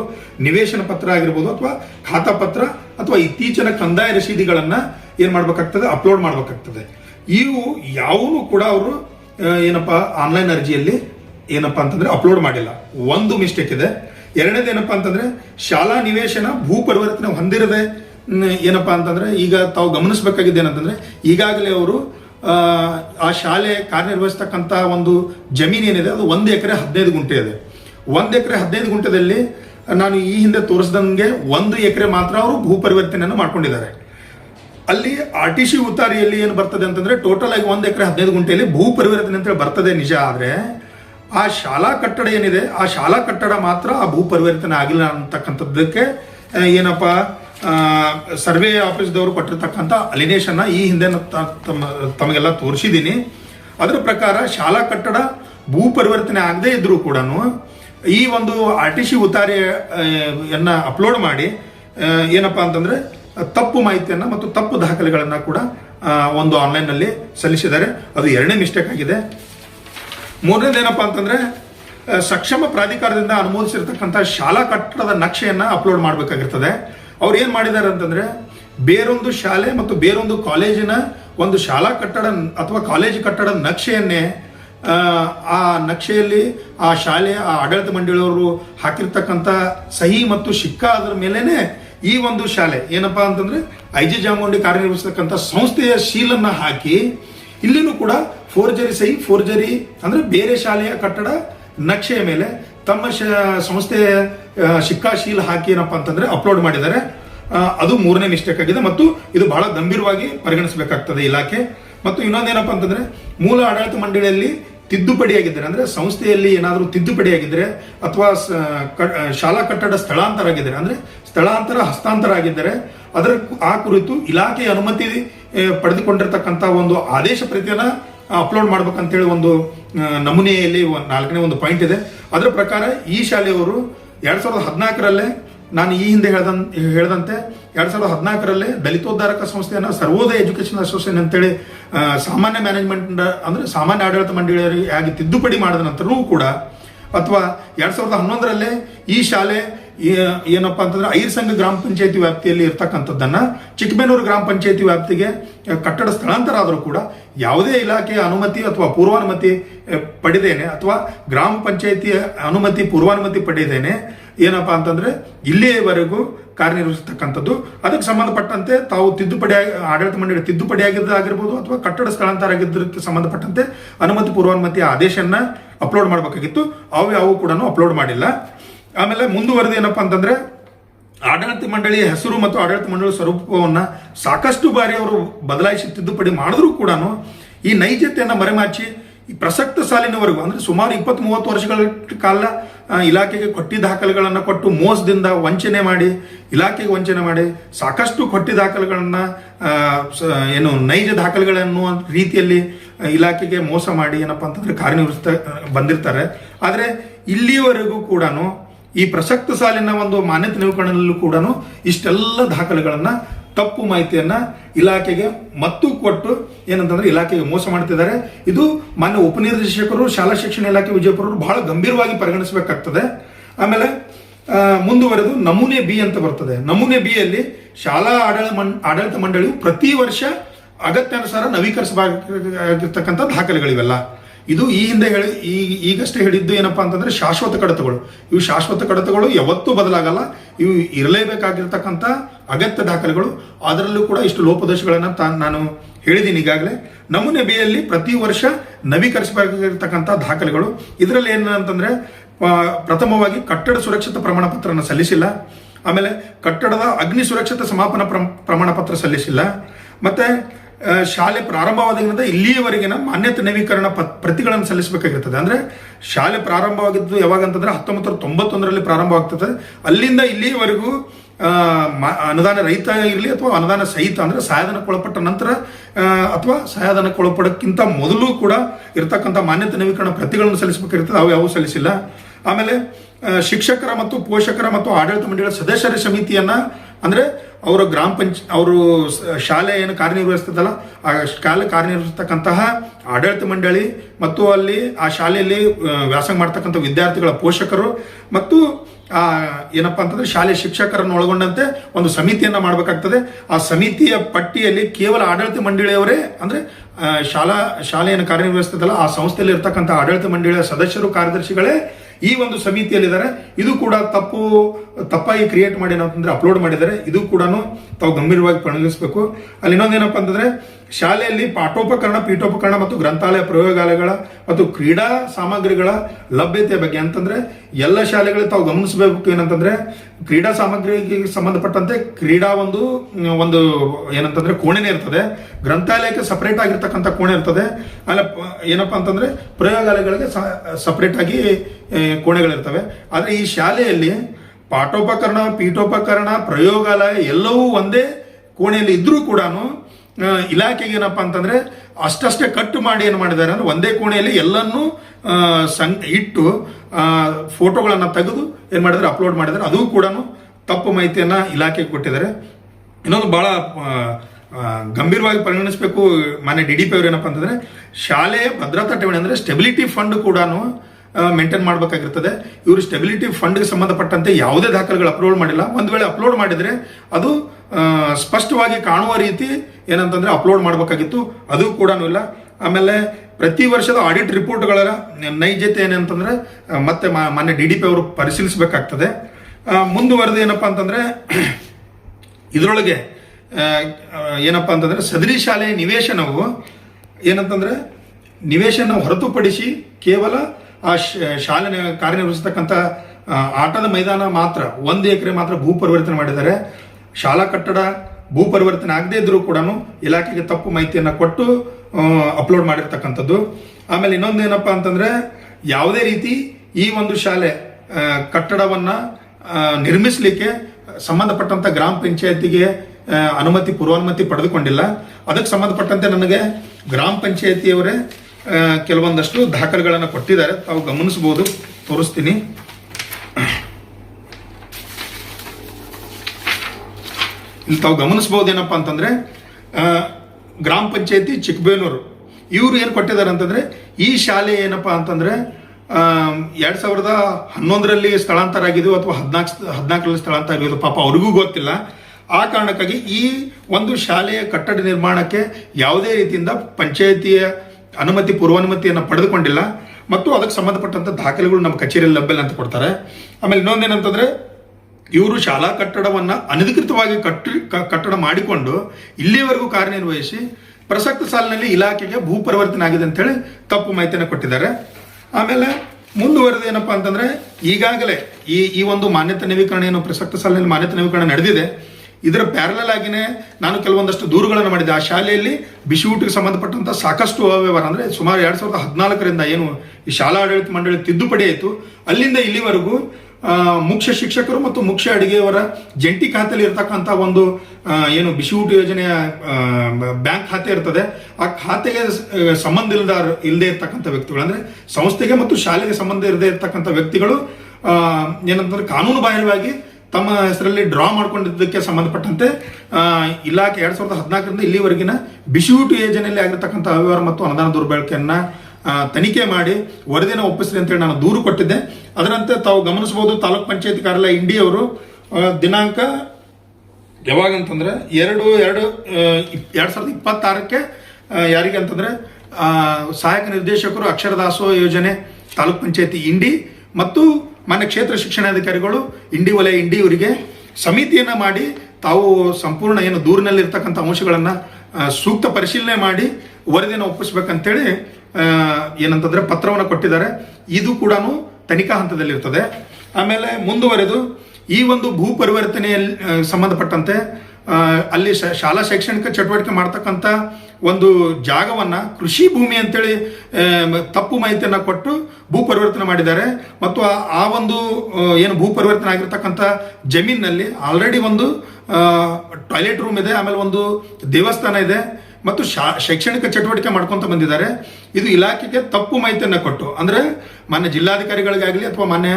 ನಿವೇಶನ ಪತ್ರ ಆಗಿರ್ಬೋದು ಅಥವಾ ಖಾತಾ ಪತ್ರ ಅಥವಾ ಇತ್ತೀಚಿನ ಕಂದಾಯ ರಸೀದಿಗಳನ್ನು ಏನ್ ಮಾಡ್ಬೇಕಾಗ್ತದೆ? ಅಪ್ಲೋಡ್ ಮಾಡ್ಬೇಕಾಗ್ತದೆ. ಇವು ಯಾವನು ಕೂಡ ಅವರು ಏನಪ್ಪಾ, ಆನ್ಲೈನ್ ಅರ್ಜಿಯಲ್ಲಿ ಏನಪ್ಪಾ ಅಂತಂದ್ರೆ ಅಪ್ಲೋಡ್ ಮಾಡಿಲ್ಲ. ಒಂದು ಮಿಸ್ಟೇಕ್ ಇದೆ. ಎರಡನೇದು ಏನಪ್ಪ ಅಂತಂದ್ರೆ ಶಾಲಾ ನಿವೇಶನ ಭೂ ಪರಿವರ್ತನೆ ಹೊಂದಿರದೆ ಏನಪ್ಪ ಅಂತಂದ್ರೆ ಈಗ ತಾವು ಗಮನಿಸಬೇಕಾಗಿದ್ದು ಏನಂತಂದ್ರೆ ಈಗಾಗಲೇ ಅವರು ಆ, ಆ ಶಾಲೆ ಕಾರ್ಯನಿರ್ವಹಿಸ್ತಕ್ಕಂಥ ಒಂದು ಜಮೀನು ಏನಿದೆ ಅದು ಒಂದು ಎಕರೆ ಹದಿನೈದು ಗುಂಟೆ ಇದೆ. ಒಂದು ಎಕರೆ ಹದಿನೈದು ಗುಂಟೆದಲ್ಲಿ ನಾನು ಈ ಹಿಂದೆ ತೋರಿಸಿದಂಗೆ ಒಂದು ಎಕರೆ ಮಾತ್ರ ಅವರು ಭೂ ಪರಿವರ್ತನೆಯನ್ನು ಮಾಡ್ಕೊಂಡಿದ್ದಾರೆ. ಅಲ್ಲಿ ಆರ್ ಟಿ ಸಿ ಉತ್ತಾರಿಯಲ್ಲಿ ಏನು ಬರ್ತದೆ ಅಂತಂದ್ರೆ ಟೋಟಲ್ ಆಗಿ ಒಂದು ಎಕರೆ ಹದಿನೈದು ಗುಂಟೆಯಲ್ಲಿ ಭೂ ಪರಿವರ್ತನೆ ಅಂತ ಬರ್ತದೆ ನಿಜ ಆದ್ರೆ ಆ ಶಾಲಾ ಕಟ್ಟಡ ಏನಿದೆ, ಆ ಶಾಲಾ ಕಟ್ಟಡ ಮಾತ್ರ ಆ ಭೂ ಪರಿವರ್ತನೆ ಆಗಿಲ್ಲ ಅಂತಕ್ಕಂಥದ್ದಕ್ಕೆ ಏನಪ್ಪ ಸರ್ವೆ ಆಫೀಸ್ದವರು ಕೊಟ್ಟಿರ್ತಕ್ಕಂಥ ಅಲಿನೇಷನ್ನ ಈ ಹಿಂದೆ ತಮಗೆಲ್ಲ ತೋರಿಸಿದ್ದೀನಿ. ಅದರ ಪ್ರಕಾರ ಶಾಲಾ ಕಟ್ಟಡ ಭೂ ಪರಿವರ್ತನೆ ಆಗದೇ ಇದ್ದರೂ ಕೂಡ ಈ ಒಂದು ಆರ್ ಟಿ ಸಿ ಉತ್ತಾರೆಯನ್ನ ಅಪ್ಲೋಡ್ ಮಾಡಿ ಏನಪ್ಪ ಅಂತಂದರೆ ತಪ್ಪು ಮಾಹಿತಿಯನ್ನ ಮತ್ತು ತಪ್ಪು ದಾಖಲೆಗಳನ್ನ ಕೂಡ ಒಂದು ಆನ್ಲೈನ್ನಲ್ಲಿ ಸಲ್ಲಿಸಿದ್ದಾರೆ. ಅದು ಎರಡನೇ ಮಿಸ್ಟೇಕ್ ಆಗಿದೆ. ಮೂರನೇದು ಏನಪ್ಪ ಅಂತಂದ್ರೆ ಸಕ್ಷಮ ಪ್ರಾಧಿಕಾರದಿಂದ ಅನುಮೋದಿಸಿರ್ತಕ್ಕಂಥ ಶಾಲಾ ಕಟ್ಟಡದ ನಕ್ಷೆಯನ್ನ ಅಪ್ಲೋಡ್ ಮಾಡಬೇಕಾಗಿರ್ತದೆ. ಅವ್ರು ಏನು ಮಾಡಿದ್ದಾರೆ ಅಂತಂದ್ರೆ ಬೇರೊಂದು ಶಾಲೆ ಮತ್ತು ಬೇರೊಂದು ಕಾಲೇಜಿನ ಒಂದು ಶಾಲಾ ಕಟ್ಟಡ ಅಥವಾ ಕಾಲೇಜು ಕಟ್ಟಡದ ನಕ್ಷೆಯನ್ನೇ ಆ, ನಕ್ಷೆಯಲ್ಲಿ ಆ ಶಾಲೆ ಆ ಆಡಳಿತ ಮಂಡಳಿಯವರು ಹಾಕಿರ್ತಕ್ಕಂಥ ಸಹಿ ಮತ್ತು ಶಿಕ್ಕ ಅದರ ಮೇಲೇ ಈ ಒಂದು ಶಾಲೆ. ಏನಪ್ಪ ಅಂತಂದ್ರೆ ಐ ಜಿ ಜಾಮುಂಡಿ ಕಾರ್ಯನಿರ್ವಹಿಸತಕ್ಕಂಥ ಸಂಸ್ಥೆಯ ಶೀಲನ್ನ ಹಾಕಿ ಇಲ್ಲಿನೂ ಕೂಡ ಫೋರ್ಜರಿ ಸಹಿ ಫೋರ್ಜರಿ ಅಂದ್ರೆ ಬೇರೆ ಶಾಲೆಯ ಕಟ್ಟಡ ನಕ್ಷೆಯ ಮೇಲೆ ತಮ್ಮ ಸಂಸ್ಥೆಯ ಶಿಕ್ಕಾಶೀಲ ಹಾಕಿ ಏನಪ್ಪ ಅಂತಂದ್ರೆ ಅಪ್ಲೋಡ್ ಮಾಡಿದ್ದಾರೆ. ಅದು ಮೂರನೇ ಮಿಸ್ಟೇಕ್ ಆಗಿದೆ ಮತ್ತು ಇದು ಬಹಳ ಗಂಭೀರವಾಗಿ ಪರಿಗಣಿಸಬೇಕಾಗ್ತದೆ ಇಲಾಖೆ. ಮತ್ತು ಇನ್ನೊಂದೇನಪ್ಪ ಅಂತಂದ್ರೆ ಮೂಲ ಆಡಳಿತ ಮಂಡಳಿಯಲ್ಲಿ ತಿದ್ದುಪಡಿ ಆಗಿದ್ದಾರೆ. ಅಂದ್ರೆ ಸಂಸ್ಥೆಯಲ್ಲಿ ಏನಾದರೂ ತಿದ್ದುಪಡಿ ಆಗಿದ್ರೆ ಅಥವಾ ಶಾಲಾ ಕಟ್ಟಡ ಸ್ಥಳಾಂತರ ಆಗಿದ್ದಾರೆ. ಅಂದ್ರೆ ಸ್ಥಳಾಂತರ, ಹಸ್ತಾಂತರ ಆಗಿದ್ದರೆ ಅದರ ಆ ಕುರಿತು ಇಲಾಖೆಯ ಅನುಮತಿ ಪಡೆದುಕೊಂಡಿರ್ತಕ್ಕಂಥ ಒಂದು ಆದೇಶ ಪ್ರತಿಯನ್ನ ಅಪ್ಲೋಡ್ ಮಾಡ್ಬೇಕಂತೇಳಿ ಒಂದು ನಮೂನೆಯಲ್ಲಿ ನಾಲ್ಕನೇ ಒಂದು ಪಾಯಿಂಟ್ ಇದೆ. ಅದರ ಪ್ರಕಾರ ಈ ಶಾಲೆಯವರು ಎರಡ್ ಸಾವಿರದ ಹದಿನಾಲ್ಕರಲ್ಲೇ ನಾನು ಈ ಹಿಂದೆ ಹೇಳ್ದಂ ಹೇಳ್ದಂತೆ ಎರಡ್ ಸಾವಿರದ ಹದಿನಾಲ್ಕರಲ್ಲಿ ದಲಿತೋದ್ಧಾರಕ ಸಂಸ್ಥೆಯನ್ನು ಸರ್ವೋದಯ ಎಜುಕೇಶನ್ ಅಸೋಸಿಯೇಷನ್ ಅಂತೇಳಿ ಸಾಮಾನ್ಯ ಮ್ಯಾನೇಜ್ಮೆಂಟ್ ಅಂದ್ರೆ ಸಾಮಾನ್ಯ ಆಡಳಿತ ಮಂಡಳಿಯಾಗಿ ತಿದ್ದುಪಡಿ ಮಾಡಿದ ನಂತರವೂ ಕೂಡ, ಅಥವಾ ಎರಡ್ ಸಾವಿರದ ಹನ್ನೊಂದರಲ್ಲೇ ಈ ಶಾಲೆ ಏನಪ್ಪಾ ಅಂತಂದ್ರೆ ಐರ್ ಸಂಘ ಗ್ರಾಮ ಪಂಚಾಯತಿ ವ್ಯಾಪ್ತಿಯಲ್ಲಿ ಇರ್ತಕ್ಕಂಥದ್ದನ್ನ ಚಿಕ್ಕಬೇನೂರು ಗ್ರಾಮ ಪಂಚಾಯತಿ ವ್ಯಾಪ್ತಿಗೆ ಕಟ್ಟಡ ಸ್ಥಳಾಂತರ ಆದರೂ ಕೂಡ ಯಾವುದೇ ಇಲಾಖೆಯ ಅನುಮತಿ ಅಥವಾ ಪೂರ್ವಾನುಮತಿ ಪಡೆದೇನೆ ಅಥವಾ ಗ್ರಾಮ ಪಂಚಾಯತಿಯ ಅನುಮತಿ, ಪೂರ್ವಾನುಮತಿ ಪಡೆದೇನೆ ಏನಪ್ಪ ಅಂತಂದ್ರೆ ಇಲ್ಲಿಯವರೆಗೂ ಕಾರ್ಯನಿರ್ವಹಿಸತಕ್ಕಂಥದ್ದು. ಅದಕ್ಕೆ ಸಂಬಂಧಪಟ್ಟಂತೆ ತಾವು ತಿದ್ದುಪಡಿ ಆಡಳಿತ ಮಂಡಳಿ ತಿದ್ದುಪಡಿ ಆಗಿದ್ದಾಗಿರ್ಬೋದು ಅಥವಾ ಕಟ್ಟಡ ಸ್ಥಳಾಂತರ ಆಗಿದ್ದಕ್ಕೆ ಸಂಬಂಧಪಟ್ಟಂತೆ ಅನುಮತಿ ಪೂರ್ವಾನುಮತಿ ಆದೇಶನ ಅಪ್ಲೋಡ್ ಮಾಡಬೇಕಾಗಿತ್ತು. ಅವು ಯಾವ ಕೂಡ ಅಪ್ಲೋಡ್ ಮಾಡಿಲ್ಲ. ಆಮೇಲೆ ಮುಂದುವರೆದು ಏನಪ್ಪ ಅಂತಂದ್ರೆ ಆಡಳಿತ ಮಂಡಳಿಯ ಹೆಸರು ಮತ್ತು ಆಡಳಿತ ಮಂಡಳಿ ಸ್ವರೂಪವನ್ನ ಸಾಕಷ್ಟು ಬಾರಿ ಅವರು ಬದಲಾಯಿಸಿ ತಿದ್ದುಪಡಿ ಮಾಡಿದ್ರೂ ಕೂಡ ಈ ನೈಜತೆಯನ್ನು ಮರೆಮಾಚಿ ಈ ಪ್ರಸಕ್ತ ಸಾಲಿನವರೆಗೂ, ಅಂದ್ರೆ ಸುಮಾರು ಇಪ್ಪತ್ತ್ ಮೂವತ್ತು ವರ್ಷಗಳ ಕಾಲ ಇಲಾಖೆಗೆ ಕೊಟ್ಟಿ ದಾಖಲೆಗಳನ್ನು ಕೊಟ್ಟು ಮೋಸದಿಂದ ವಂಚನೆ ಮಾಡಿ, ಇಲಾಖೆಗೆ ವಂಚನೆ ಮಾಡಿ ಸಾಕಷ್ಟು ಕೊಟ್ಟಿ ದಾಖಲೆಗಳನ್ನ ಏನು ನೈಜ ದಾಖಲೆಗಳನ್ನು ರೀತಿಯಲ್ಲಿ ಇಲಾಖೆಗೆ ಮೋಸ ಮಾಡಿ ಏನಪ್ಪ ಅಂತಂದ್ರೆ ಕಾರ್ಯನಿರ್ವಹಿಸ್ತಾ ಬಂದಿರ್ತಾರೆ. ಆದರೆ ಇಲ್ಲಿಯವರೆಗೂ ಕೂಡ ಈ ಪ್ರಸಕ್ತ ಸಾಲಿನ ಒಂದು ಮಾನ್ಯತೆ ನವೀಕರಣದಲ್ಲೂ ಕೂಡ ಇಷ್ಟೆಲ್ಲ ದಾಖಲೆಗಳನ್ನ, ತಪ್ಪು ಮಾಹಿತಿಯನ್ನ ಇಲಾಖೆಗೆ ಮತ್ತು ಕೊಟ್ಟು ಏನಂತಂದ್ರೆ ಇಲಾಖೆಗೆ ಮೋಸ ಮಾಡ್ತಿದ್ದಾರೆ. ಇದು ಮಾನ್ಯ ಉಪನಿರ್ದೇಶಕರು, ಶಾಲಾ ಶಿಕ್ಷಣ ಇಲಾಖೆ ವಿಜಯಪುರರು ಬಹಳ ಗಂಭೀರವಾಗಿ ಪರಿಗಣಿಸಬೇಕಾಗ್ತದೆ. ಆಮೇಲೆ ಮುಂದುವರೆದು ನಮೂನೆ ಬಿ ಅಂತ ಬರ್ತದೆ. ನಮೂನೆ ಬಿ ಅಲ್ಲಿ ಶಾಲಾ ಆಡಳಿತ ಆಡಳಿತ ಮಂಡಳಿಯು ಪ್ರತಿ ವರ್ಷ ಅಗತ್ಯಾನುಸಾರ ನವೀಕರಿಸಬೇಕಾಗಿರ್ತಕ್ಕಂಥ ದಾಖಲೆಗಳಿವೆಲ್ಲ. ಇದು ಈ ಹಿಂದೆ ಹೇಳಿ, ಈ ಈಗಷ್ಟೇ ಹೇಳಿದ್ದು ಏನಪ್ಪಾ ಅಂತಂದ್ರೆ ಶಾಶ್ವತ ಕಡತಗಳು. ಇವು ಶಾಶ್ವತ ಕಡತಗಳು ಯಾವತ್ತೂ ಬದಲಾಗಲ್ಲ. ಇವು ಇರಲೇಬೇಕಾಗಿರ್ತಕ್ಕಂಥ ಅಗತ್ಯ ದಾಖಲೆಗಳು. ಅದರಲ್ಲೂ ಕೂಡ ಇಷ್ಟು ಲೋಪದೋಷಗಳನ್ನು ತಾ- ನಾನು ಹೇಳಿದ್ದೀನಿ ಈಗಾಗಲೇ. ನಮೂನೆ ಬಿಯಲ್ಲಿ ಪ್ರತಿ ವರ್ಷ ನವೀಕರಿಸಬೇಕಾಗಿರ್ತಕ್ಕಂಥ ದಾಖಲೆಗಳು. ಇದರಲ್ಲಿ ಏನಂತಂದ್ರೆ ಪ್ರಥಮವಾಗಿ ಕಟ್ಟಡ ಸುರಕ್ಷತಾ ಪ್ರಮಾಣ ಪತ್ರನ ಸಲ್ಲಿಸಿಲ್ಲ. ಆಮೇಲೆ ಕಟ್ಟಡದ ಅಗ್ನಿ ಸುರಕ್ಷತಾ ಸಮಾಪನ ಪ್ರಮ್- ಪ್ರಮಾಣ ಪತ್ರ ಸಲ್ಲಿಸಿಲ್ಲ. ಮತ್ತೆ ಶಾಲೆ ಪ್ರಾರಂಭವಾದಾಗಿನಿಂದ ಇಲ್ಲಿಯವರೆಗಿನ ಮಾನ್ಯತೆ ನವೀಕರಣ ಪ್ರತಿಗಳನ್ನು ಸಲ್ಲಿಸಬೇಕಾಗಿರ್ತದೆ. ಅಂದ್ರೆ ಶಾಲೆ ಪ್ರಾರಂಭವಾಗಿದ್ದು ಯಾವಾಗ ಅಂತಂದ್ರೆ ಹತ್ತೊಂಬತ್ತು ನೂರ ತೊಂಬತ್ತೊಂದರಲ್ಲಿ ಪ್ರಾರಂಭವಾಗ್ತದೆ. ಅಲ್ಲಿಂದ ಇಲ್ಲಿಯವರೆಗೂ ಅನುದಾನ ರಹಿತ ಇರಲಿ ಅಥವಾ ಅನುದಾನ ಸಹಿತ, ಅಂದ್ರೆ ಸಹಾಯಧನಕ್ಕೊಳಪಟ್ಟ ನಂತರ ಅಥವಾ ಅಥವಾ ಸಹಾಯಧನಕ್ಕೊಳಪಡಕ್ಕಿಂತ ಮೊದಲು ಕೂಡ ಇರತಕ್ಕಂಥ ಮಾನ್ಯತೆ ನವೀಕರಣ ಪ್ರತಿಗಳನ್ನು ಸಲ್ಲಿಸಬೇಕಾಗಿರ್ತದೆ. ಅವು ಯಾವ ಸಲ್ಲಿಸಿಲ್ಲ. ಆಮೇಲೆ ಶಿಕ್ಷಕರ ಮತ್ತು ಪೋಷಕರ ಮತ್ತು ಆಡಳಿತ ಮಂಡಳಿಗಳ ಸದಸ್ಯರ ಸಮಿತಿಯನ್ನ ಅಂದ್ರೆ ಅವರ ಗ್ರಾಮ ಪಂಚ, ಅವರು ಶಾಲೆ ಏನು ಕಾರ್ಯನಿರ್ವಹಿಸ್ತದಲ್ಲ, ಆ ಶಾಲೆ ಕಾರ್ಯನಿರ್ವಹಿಸ್ತಕ್ಕಂತಹ ಆಡಳಿತ ಮಂಡಳಿ ಮತ್ತು ಅಲ್ಲಿ ಆ ಶಾಲೆಯಲ್ಲಿ ವ್ಯಾಸಂಗ ಮಾಡ್ತಕ್ಕಂಥ ವಿದ್ಯಾರ್ಥಿಗಳ ಪೋಷಕರು ಮತ್ತು, ಆ, ಏನಪ್ಪ ಅಂತಂದ್ರೆ ಶಾಲೆ ಶಿಕ್ಷಕರನ್ನು ಒಳಗೊಂಡಂತೆ ಒಂದು ಸಮಿತಿಯನ್ನ ಮಾಡಬೇಕಾಗ್ತದೆ. ಆ ಸಮಿತಿಯ ಪಟ್ಟಿಯಲ್ಲಿ ಕೇವಲ ಆಡಳಿತ ಮಂಡಳಿಯವರೇ, ಅಂದ್ರೆ ಶಾಲಾ, ಶಾಲೆಯನ್ನು ಕಾರ್ಯನಿರ್ವಹಿಸ್ತದಲ್ಲ, ಆ ಸಂಸ್ಥೆಯಲ್ಲಿ ಇರ್ತಕ್ಕಂಥ ಆಡಳಿತ ಮಂಡಳಿಯ ಸದಸ್ಯರು, ಕಾರ್ಯದರ್ಶಿಗಳೇ ಈ ಒಂದು ಸಮಿತಿಯಲ್ಲಿದ್ದಾರೆ. ಇದು ಕೂಡ ತಪ್ಪು, ತಪ್ಪಾಗಿ ಕ್ರಿಯೇಟ್ ಮಾಡಿ ಏನಂತಂದ್ರೆ ಅಪ್ಲೋಡ್ ಮಾಡಿದ್ದಾರೆ. ಇದು ಕೂಡ ತಾವು ಗಂಭೀರವಾಗಿ ಪರಿಗಣಿಸಬೇಕು ಅಲ್ಲಿ ಇನ್ನೊಂದೇನಪ್ಪ ಅಂತಂದ್ರೆ ಶಾಲೆಯಲ್ಲಿ ಪಾಠೋಪಕರಣ, ಪೀಠೋಪಕರಣ ಮತ್ತು ಗ್ರಂಥಾಲಯ ಪ್ರಯೋಗಾಲಯಗಳ ಮತ್ತು ಕ್ರೀಡಾ ಸಾಮಗ್ರಿಗಳ ಲಭ್ಯತೆ ಬಗ್ಗೆ ಅಂತಂದ್ರೆ ಎಲ್ಲ ಶಾಲೆಗಳು ತಾವು ಗಮನಿಸಬೇಕು ಏನಂತಂದ್ರೆ ಕ್ರೀಡಾ ಸಾಮಗ್ರಿಗೆ ಸಂಬಂಧಪಟ್ಟಂತೆ ಕ್ರೀಡಾ ಒಂದು ಒಂದು ಏನಂತಂದ್ರೆ ಕೋಣೆನೇ ಇರ್ತದೆ. ಗ್ರಂಥಾಲಯಕ್ಕೆ ಸಪರೇಟ್ ಆಗಿರ್ತಕ್ಕಂಥ ಕೋಣೆ ಇರ್ತದೆ. ಅಲ್ಲ, ಏನಪ್ಪ ಅಂತಂದ್ರೆ ಪ್ರಯೋಗಾಲಯಗಳಿಗೆ ಸಪರೇಟ್ ಆಗಿ ಕೋಣೆಗಳಿರ್ತವೆ. ಆದ್ರೆ ಈ ಶಾಲೆಯಲ್ಲಿ ಪಾಠೋಪಕರಣ, ಪೀಠೋಪಕರಣ, ಪ್ರಯೋಗಾಲಯ ಎಲ್ಲವೂ ಒಂದೇ ಕೋಣೆಯಲ್ಲಿ ಇದ್ರೂ ಕೂಡ ಇಲಾಖೆಗೆ ಏನಪ್ಪ ಅಂತಂದ್ರೆ ಅಷ್ಟಷ್ಟೇ ಕಟ್ ಮಾಡಿ ಏನು ಮಾಡಿದ್ದಾರೆ ಅಂದ್ರೆ ಒಂದೇ ಕೋಣೆಯಲ್ಲಿ ಎಲ್ಲನ್ನೂ ಸಂ ಇಟ್ಟು ಫೋಟೋಗಳನ್ನು ತೆಗೆದು ಏನು ಮಾಡಿದ್ರೆ ಅಪ್ಲೋಡ್ ಮಾಡಿದ್ದಾರೆ. ಅದು ಕೂಡ ತಪ್ಪು ಮಾಹಿತಿಯನ್ನ ಇಲಾಖೆಗೆ ಕೊಟ್ಟಿದ್ದಾರೆ. ಇನ್ನೊಂದು ಆ, ಗಂಭೀರವಾಗಿ ಪರಿಗಣಿಸಬೇಕು ಮಾನ್ಯ ಡಿ ಡಿ ಪಿ ಅವ್ರು ಏನಪ್ಪಾ ಅಂತಂದ್ರೆ ಶಾಲೆಯ ಭದ್ರತಾ ಠೇವಣಿ ಅಂದರೆ ಸ್ಟೆಬಿಲಿಟಿ ಫಂಡ್ ಕೂಡ ಮೇಂಟೈನ್ ಮಾಡಬೇಕಾಗಿರ್ತದೆ. ಇವರು ಸ್ಟೆಬಿಲಿಟಿ ಫಂಡ್ಗೆ ಸಂಬಂಧಪಟ್ಟಂತೆ ಯಾವುದೇ ದಾಖಲೆಗಳು ಅಪ್ಲೋಡ್ ಮಾಡಿಲ್ಲ. ಒಂದು ವೇಳೆ ಅಪ್ಲೋಡ್ ಮಾಡಿದ್ರೆ ಅದು ಸ್ಪಷ್ಟವಾಗಿ ಕಾಣುವ ರೀತಿ ಏನಂತಂದ್ರೆ ಅಪ್ಲೋಡ್ ಮಾಡಬೇಕಾಗಿತ್ತು. ಅದು ಕೂಡ ಇಲ್ಲ. ಆಮೇಲೆ ಪ್ರತಿ ವರ್ಷದ ಆಡಿಟ್ ರಿಪೋರ್ಟ್ಗಳ ನೈಜತೆ ಏನಂತಂದ್ರೆ ಮತ್ತೆ ಮೊನ್ನೆ ಡಿ ಡಿ ಪಿ ಅವರು ಪರಿಶೀಲಿಸಬೇಕಾಗ್ತದೆ. ಮುಂದುವರೆದು ಏನಪ್ಪಾ ಅಂತಂದ್ರೆ, ಇದರೊಳಗೆ ಏನಪ್ಪಾ ಅಂತಂದ್ರೆ ಸದರಿ ಶಾಲೆಯ ನಿವೇಶನವು ಏನಂತಂದ್ರೆ ನಿವೇಶನ ಹೊರತುಪಡಿಸಿ ಕೇವಲ ಆ ಶಾಲೆ ಕಾರ್ಯನಿರ್ವಹಿಸತಕ್ಕಂಥ ಆಟದ ಮೈದಾನ ಮಾತ್ರ, ಒಂದು ಎಕರೆ ಮಾತ್ರ ಭೂ ಪರಿವರ್ತನೆ ಮಾಡಿದ್ದಾರೆ. ಶಾಲಾ ಕಟ್ಟಡ ಭೂ ಪರಿವರ್ತನೆ ಆಗದೇ ಇದ್ದರೂ ಕೂಡ ಇಲಾಖೆಗೆ ತಪ್ಪು ಮಾಹಿತಿಯನ್ನು ಕೊಟ್ಟು ಅಪ್ಲೋಡ್ ಮಾಡಿರ್ತಕ್ಕಂಥದ್ದು. ಆಮೇಲೆ ಇನ್ನೊಂದೇನಪ್ಪ ಅಂತಂದ್ರೆ, ಯಾವುದೇ ರೀತಿ ಈ ಒಂದು ಶಾಲೆ ಕಟ್ಟಡವನ್ನು ನಿರ್ಮಿಸಲಿಕ್ಕೆ ಸಂಬಂಧಪಟ್ಟಂತ ಗ್ರಾಮ ಪಂಚಾಯತಿಗೆ ಅನುಮತಿ, ಪೂರ್ವಾನುಮತಿ ಪಡೆದುಕೊಂಡಿಲ್ಲ. ಅದಕ್ಕೆ ಸಂಬಂಧಪಟ್ಟಂತೆ ನನಗೆ ಗ್ರಾಮ ಪಂಚಾಯತಿಯವರೇ ಕೆಲವೊಂದಷ್ಟು ದಾಖಲೆಗಳನ್ನು ಕೊಟ್ಟಿದ್ದಾರೆ. ತಾವು ಗಮನಿಸಬಹುದು. ತೋರಿಸ್ತೀನಿ. ಇಲ್ಲಿ ತಾವು ಗಮನಿಸಬಹುದೇನಪ್ಪ ಅಂತಂದ್ರೆ ಗ್ರಾಮ ಪಂಚಾಯತಿ ಚಿಕ್ಕಬೇನೂರು. ಇವರು ಏನು ಕೊಟ್ಟಿದ್ದಾರೆ ಅಂತಂದ್ರೆ, ಈ ಶಾಲೆ ಏನಪ್ಪ ಅಂತಂದ್ರೆ ಎರಡು ಸಾವಿರದ ಹನ್ನೊಂದರಲ್ಲಿ ಸ್ಥಳಾಂತರ ಆಗಿದ್ದು ಅಥವಾ ಹದಿನಾಲ್ಕು ಹದಿನಾಲ್ಕರಲ್ಲಿ ಸ್ಥಳಾಂತರ ಆಗಿದ್ದು, ಪಾಪ ಅವ್ರಿಗೂ ಗೊತ್ತಿಲ್ಲ. ಆ ಕಾರಣಕ್ಕಾಗಿ ಈ ಒಂದು ಶಾಲೆಯ ಕಟ್ಟಡ ನಿರ್ಮಾಣಕ್ಕೆ ಯಾವುದೇ ರೀತಿಯಿಂದ ಪಂಚಾಯತಿಯ ಅನುಮತಿ, ಪೂರ್ವಾನುಮತಿಯನ್ನು ಪಡೆದುಕೊಂಡಿಲ್ಲ. ಮತ್ತು ಅದಕ್ಕೆ ಸಂಬಂಧಪಟ್ಟಂತ ದಾಖಲೆಗಳು ನಮ್ಮ ಕಚೇರಿಯಲ್ಲಿ ಲಭ್ಯ ಅಂತ ಕೊಡ್ತಾರೆ. ಆಮೇಲೆ ಇನ್ನೊಂದೇನಂತಂದ್ರೆ ಇವರು ಶಾಲಾ ಕಟ್ಟಡವನ್ನ ಅನಧಿಕೃತವಾಗಿ ಕಟ್ಟಿ ಕಟ್ಟಡ ಮಾಡಿಕೊಂಡು ಇಲ್ಲಿಯವರೆಗೂ ಕಾರ್ಯನಿರ್ವಹಿಸಿ ಪ್ರಸಕ್ತ ಸಾಲಿನಲ್ಲಿ ಇಲಾಖೆಗೆ ಭೂ ಪರಿವರ್ತನೆ ಆಗಿದೆ ಅಂತೇಳಿ ತಪ್ಪು ಮಾಹಿತಿಯನ್ನು ಕೊಟ್ಟಿದ್ದಾರೆ. ಆಮೇಲೆ ಮುಂದುವರೆದ ಏನಪ್ಪಾ ಅಂತಂದ್ರೆ, ಈಗಾಗಲೇ ಈ ಈ ಒಂದು ಮಾನ್ಯತೆ ನವೀಕರಣ ಏನು ಪ್ರಸಕ್ತ ಸಾಲಿನಲ್ಲಿ ಮಾನ್ಯತೆ ನವೀಕರಣ ನಡೆದಿದೆ. ಇದರ ಪ್ಯಾರಲಲ್ ಆಗಿನೇ ನಾನು ಕೆಲವೊಂದಷ್ಟು ದೂರುಗಳನ್ನು ಮಾಡಿದೆ. ಆ ಶಾಲೆಯಲ್ಲಿ ಬಿಸಿ ಊಟಕ್ಕೆ ಸಂಬಂಧಪಟ್ಟಂತ ಸಾಕಷ್ಟು ಅವ್ಯವಹಾರ, ಅಂದ್ರೆ ಸುಮಾರು ಎರಡು ಸಾವಿರದ ಹದಿನಾಲ್ಕರಿಂದ ಏನು ಈ ಶಾಲಾ ಆಡಳಿತ ಮಂಡಳಿ ತಿದ್ದುಪಡಿ ಆಯಿತು. ಅಲ್ಲಿಂದ ಇಲ್ಲಿವರೆಗೂ ಮುಖ್ಯ ಶಿಕ್ಷಕರು ಮತ್ತು ಮುಖ್ಯ ಅಡುಗೆಯವರ ಜಂಟಿ ಖಾತೆಯಲ್ಲಿ ಇರತಕ್ಕಂಥ ಒಂದು ಏನು ಬಿಸಿ ಊಟ ಯೋಜನೆಯ ಬ್ಯಾಂಕ್ ಖಾತೆ ಇರ್ತದೆ. ಆ ಖಾತೆಗೆ ಸಂಬಂಧ ಇಲ್ಲದ ಇಲ್ಲದೆ ಇರ್ತಕ್ಕಂಥ ವ್ಯಕ್ತಿಗಳು, ಅಂದ್ರೆ ಸಂಸ್ಥೆಗೆ ಮತ್ತು ಶಾಲೆಗೆ ಸಂಬಂಧ ಇರದೇ ಇರ್ತಕ್ಕಂಥ ವ್ಯಕ್ತಿಗಳು ಏನಂತಂದ್ರೆ ಕಾನೂನು ಬಾಹಿರವಾಗಿ ತಮ್ಮ ಹೆಸರಲ್ಲಿ ಡ್ರಾ ಮಾಡ್ಕೊಂಡಿದ್ದಕ್ಕೆ ಸಂಬಂಧಪಟ್ಟಂತೆ ಇಲಾಖೆ ಎರಡ್ ಸಾವಿರದ ಹದಿನಾಲ್ಕರಿಂದ ಇಲ್ಲಿವರೆಗಿನ ಬಿಸಿಯೂಟು ಯೋಜನೆಯಲ್ಲಿ ಆಗಿರತಕ್ಕಂಥ ಅವ್ಯವಹಾರ ಮತ್ತು ಅನುದಾನ ದುರ್ಬಳಕೆಯನ್ನು ತನಿಖೆ ಮಾಡಿ ವರದಿನ ಒಪ್ಪಿಸಿದೆ ಅಂತೇಳಿ ನಾನು ದೂರು ಕೊಟ್ಟಿದ್ದೆ. ಅದರಂತೆ ತಾವು ಗಮನಿಸಬಹುದು, ತಾಲೂಕ್ ಪಂಚಾಯತ್ ಕಾರ್ಯಾಲಯ ಇಂಡಿ ಅವರು ದಿನಾಂಕ ಯಾವಾಗ ಅಂತಂದ್ರೆ ಎರಡು ಎರಡು ಎರಡ್ ಸಾವಿರದ ಇಪ್ಪತ್ತಾರಕ್ಕೆ ಯಾರಿಗೆ ಅಂತಂದ್ರೆ ಸಹಾಯಕ ನಿರ್ದೇಶಕರು ಅಕ್ಷರದಾಸೋ ಯೋಜನೆ ತಾಲೂಕ್ ಪಂಚಾಯತಿ ಇಂಡಿ ಮತ್ತು ಮಾನ್ಯ ಕ್ಷೇತ್ರ ಶಿಕ್ಷಣಾಧಿಕಾರಿಗಳು, ಇಂಡಿ ವಲಯ, ಇಂಡಿ ಇವರಿಗೆ ಸಮಿತಿಯನ್ನ ಮಾಡಿ, ತಾವು ಸಂಪೂರ್ಣ ಏನು ದೂರಿನಲ್ಲಿರ್ತಕ್ಕಂಥ ಅಂಶಗಳನ್ನು ಸೂಕ್ತ ಪರಿಶೀಲನೆ ಮಾಡಿ ವರದಿಯನ್ನು ಒಪ್ಪಿಸ್ಬೇಕಂತೇಳಿ ಏನಂತಂದರೆ ಪತ್ರವನ್ನು ಕೊಟ್ಟಿದ್ದಾರೆ. ಇದು ಕೂಡ ತನಿಖಾ ಹಂತದಲ್ಲಿರ್ತದೆ. ಆಮೇಲೆ ಮುಂದುವರೆದು ಈ ಒಂದು ಭೂ ಪರಿವರ್ತನೆಯಲ್ಲಿ ಸಂಬಂಧಪಟ್ಟಂತೆ ಅಲ್ಲಿ ಶಾಲಾ ಶೈಕ್ಷಣಿಕ ಚಟುವಟಿಕೆ ಮಾಡ್ತಕ್ಕಂಥ ಒಂದು ಜಾಗವನ್ನು ಕೃಷಿ ಭೂಮಿ ಅಂತೇಳಿ ತಪ್ಪು ಮಾಹಿತಿಯನ್ನು ಕೊಟ್ಟು ಭೂ ಪರಿವರ್ತನೆ ಮಾಡಿದ್ದಾರೆ. ಮತ್ತು ಆ- ಒಂದು ಏನು ಭೂ ಪರಿವರ್ತನೆ ಆಗಿರ್ತಕ್ಕಂಥ ಜಮೀನಿನಲ್ಲಿ ಆಲ್ರೆಡಿ ಒಂದು ಟಾಯ್ಲೆಟ್ ರೂಮ್ ಇದೆ, ಆಮೇಲೆ ಒಂದು ದೇವಸ್ಥಾನ ಇದೆ. ಮತ್ತು ಶಾ- ಶೈಕ್ಷಣಿಕ ಚಟುವಟಿಕೆ ಮಾಡ್ಕೊತ ಬಂದಿದ್ದಾರೆ. ಇದು ಇಲಾಖೆಗೆ ತಪ್ಪು ಮಾಹಿತಿಯನ್ನು ಕೊಟ್ಟು, ಅಂದರೆ ಮಾನ್ಯ ಜಿಲ್ಲಾಧಿಕಾರಿಗಳಿಗಾಗಲಿ ಅಥವಾ ಮಾನ್ಯ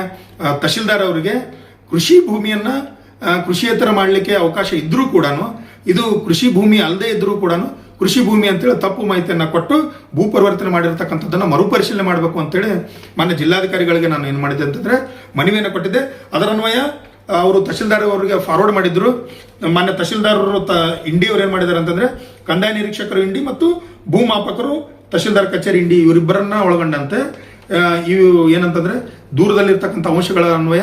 ತಹಶೀಲ್ದಾರ್ ಅವರಿಗೆ ಕೃಷಿ ಭೂಮಿಯನ್ನ ಕೃಷಿಯೇತರ ಮಾಡಲಿಕ್ಕೆ ಅವಕಾಶ ಇದ್ರೂ ಕೂಡ ಇದು ಕೃಷಿ ಭೂಮಿ ಅಲ್ಲದೆ ಇದ್ರೂ ಕೂಡ ಕೃಷಿ ಭೂಮಿ ಅಂತೇಳಿ ತಪ್ಪು ಮಾಹಿತಿಯನ್ನ ಕೊಟ್ಟು ಭೂ ಪರಿವರ್ತನೆ ಮಾಡಿರ್ತಕ್ಕಂಥದ್ದನ್ನ ಮರುಪರಿಶೀಲನೆ ಮಾಡಬೇಕು ಅಂತೇಳಿ ಮಾನ್ಯ ಜಿಲ್ಲಾಧಿಕಾರಿಗಳಿಗೆ ನಾನು ಏನು ಮಾಡಿದೆ ಅಂತಂದ್ರೆ ಮನವಿಯನ್ನು ಕೊಟ್ಟಿದ್ದೆ. ಅದರನ್ವಯ ಅವರು ತಹಶೀಲ್ದಾರ್ ಅವರಿಗೆ ಫಾರ್ವರ್ಡ್ ಮಾಡಿದ್ರು. ಮಾನ್ಯ ತಹಶೀಲ್ದಾರ್ ಅವರು ತ, ಇಂಡಿ ಅವ್ರು ಏನ್ ಮಾಡಿದ್ದಾರೆ ಅಂತಂದ್ರೆ ಕಂದಾಯ ನಿರೀಕ್ಷಕರು ಇಂಡಿ ಮತ್ತು ಭೂಮಾಪಕರು, ತಹಶೀಲ್ದಾರ್ ಕಚೇರಿ ಇಂಡಿ ಇವರಿಬ್ಬರನ್ನ ಒಳಗೊಂಡಂತೆ ಇವು ಏನಂತಂದ್ರೆ ದೂರದಲ್ಲಿರ್ತಕ್ಕಂಥ ಅಂಶಗಳ ಅನ್ವಯ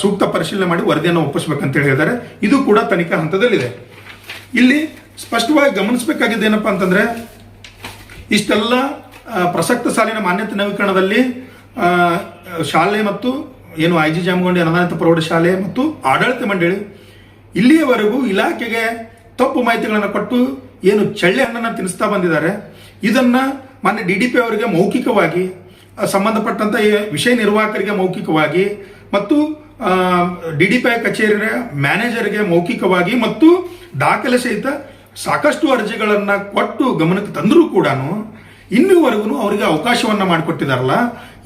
ಸೂಕ್ತ ಪರಿಶೀಲನೆ ಮಾಡಿ ವರದಿಯನ್ನು ಒಪ್ಪಿಸ್ಬೇಕಂತ ಹೇಳಿದ್ದಾರೆ. ಇದು ಕೂಡ ತನಿಖಾ ಹಂತದಲ್ಲಿದೆ. ಇಲ್ಲಿ ಸ್ಪಷ್ಟವಾಗಿ ಗಮನಿಸಬೇಕಾಗಿದ್ದು ಏನಪ್ಪಾ ಅಂತಂದ್ರೆ, ಇಷ್ಟೆಲ್ಲ ಪ್ರಸಕ್ತ ಸಾಲಿನ ಮಾನ್ಯತೆ ನವೀಕರಣದಲ್ಲಿ ಶಾಲೆ ಮತ್ತು ಏನು ಐ ಜಿ ಜಾಮಗೊಂಡಿ ಅನುದಾನಿತ ಪ್ರೌಢಶಾಲೆ ಮತ್ತು ಆಡಳಿತ ಮಂಡಳಿ ಇಲ್ಲಿಯವರೆಗೂ ಇಲಾಖೆಗೆ ತಪ್ಪು ಮಾಹಿತಿಗಳನ್ನು ಕೊಟ್ಟು ಏನು ಚಳ್ಳೆ ಹಣ್ಣನ್ನು ತಿನ್ನಿಸ್ತಾ ಬಂದಿದ್ದಾರೆ. ಇದನ್ನ ಮಾನ್ಯ ಡಿ ಡಿ ಪಿ ಅವರಿಗೆ ಮೌಖಿಕವಾಗಿ ಸಂಬಂಧಪಟ್ಟಂತ ವಿಷಯ ನಿರ್ವಾಹಕರಿಗೆ ಮೌಖಿಕವಾಗಿ ಮತ್ತು ಡಿ ಡಿ ಪಿ ಕಚೇರಿಯ ಮ್ಯಾನೇಜರ್ಗೆ ಮೌಖಿಕವಾಗಿ ಮತ್ತು ದಾಖಲೆ ಸಹಿತ ಸಾಕಷ್ಟು ಅರ್ಜಿಗಳನ್ನು ಕೊಟ್ಟು ಗಮನಕ್ಕೆ ತಂದರೂ ಕೂಡ ಇನ್ನೂವರೆಗೂ ಅವರಿಗೆ ಅವಕಾಶವನ್ನ ಮಾಡಿಕೊಟ್ಟಿದಾರಲ್ಲ.